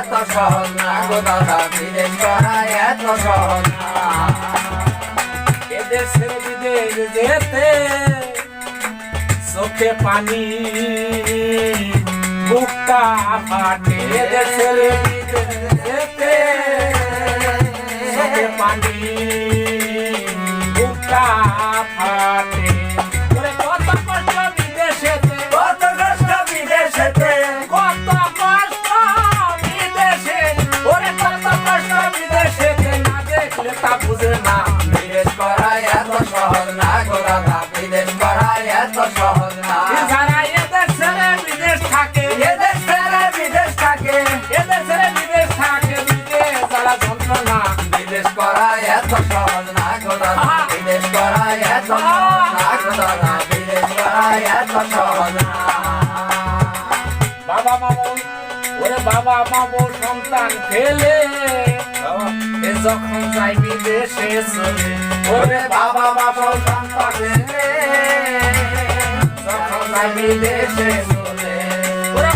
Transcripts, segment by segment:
এত সহজ না গো দাদা, বিদেশ করা এত সহজ না। বিদেশ যেতে চোখে পানি বুকটা ফাটে এদেশের বিদেশ যেতে বাবা মামু ওরে বাবা মামু সন্তান ফেলে যখন যাই বিদেশে চলে ওরে বাবা বাবা সন্তানে যখন যাই বিদেশে চলে ওরে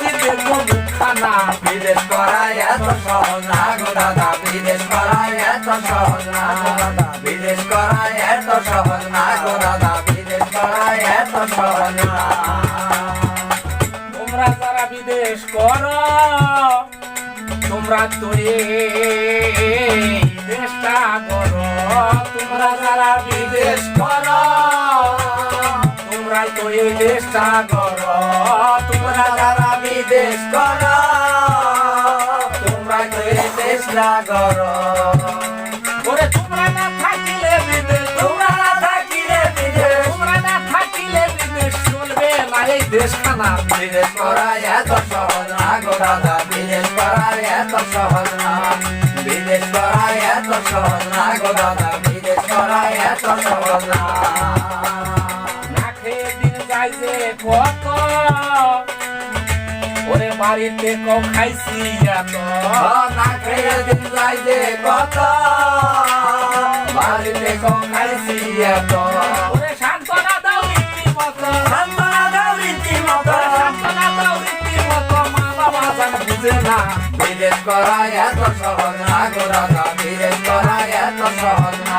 দেখব মুখখানা বিদেশ করা এত সহজ না গো দাদা, বিদেশ করা এত সহজ না গো দাদা। বিদেশ করা এত সহজ না গো দাদা, বিদেশ করা এত সহজ না। তোমরা যারা বিদেশ করো, তোমরা তো এই দেশটা করো। তোমরা যারা বিদেশ করো, তোমরা তো এই দেশটা করো। বিদেশ করো তোমরা তো এই দেশ না করো ওরে তোমরা না থাকিলে বিদেশ তোমরা না থাকিলে বিদেশ তোমরা করা এত সহজ না গো দাদা বিদেশ করা এত সহজ না বিদেশ করা এত সহজ না গো দাদা বিদেশ করা এত সহজ না ওরে বাড়িতে কম খাইছি এত না খেয়ে দিন যাই যে কত বাড়িতে কম খাইছি এত ওরে সান্ত্বনা দাও রীতি মতো সান্ত্বনা দাও সান্ত্বনা দাও রীতি মতো মা বাবা যেন বুঝে না। বিদেশ করা এত সহজ না গো দাদা বিদেশ করা এত সহজ না।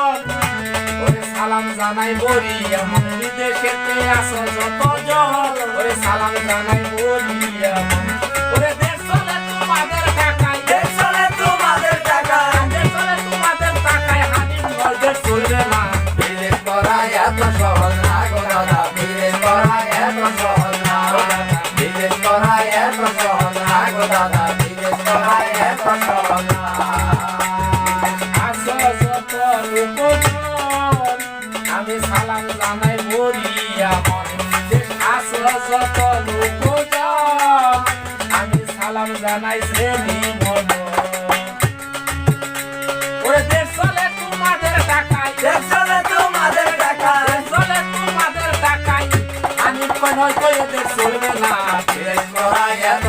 সালাম জানাই বলিয়া ওরে বিদেশেতে আসা যত জন ওরে সালাম জানাই বলিয়া ওরে দেশ চলে তোমাদের টাকায় দেশ চলে তোমাদের টাকা দেশ চলে তোমাদের টাকায় হানিম গর্জে চলবে না। বিদেশ করা এত সহজ না গো দাদা বিদেশ করা এত সহজ না বিদেশ করা এত সহজ না গো দাদা বিদেশ করা এত সহজ না। আসো যত লোকজন, আমি সালাম জানাই মরিয়া মনে। যত লোকজন, আমি সালাম জানাই শ্রেণি মন। ওরে দেশ চলে তোমাদের টাকায় দেশ চলে তোমাদের টাকা দেশ চলে তোমাদের টাকায় আমি কই নয় চলবে না বিদেশ করা এত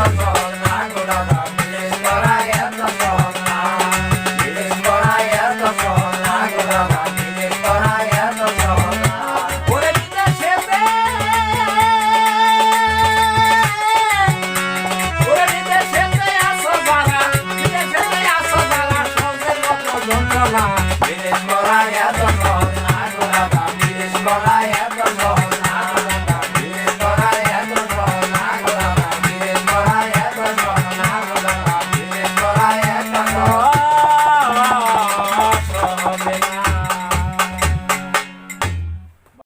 করা এত সহজ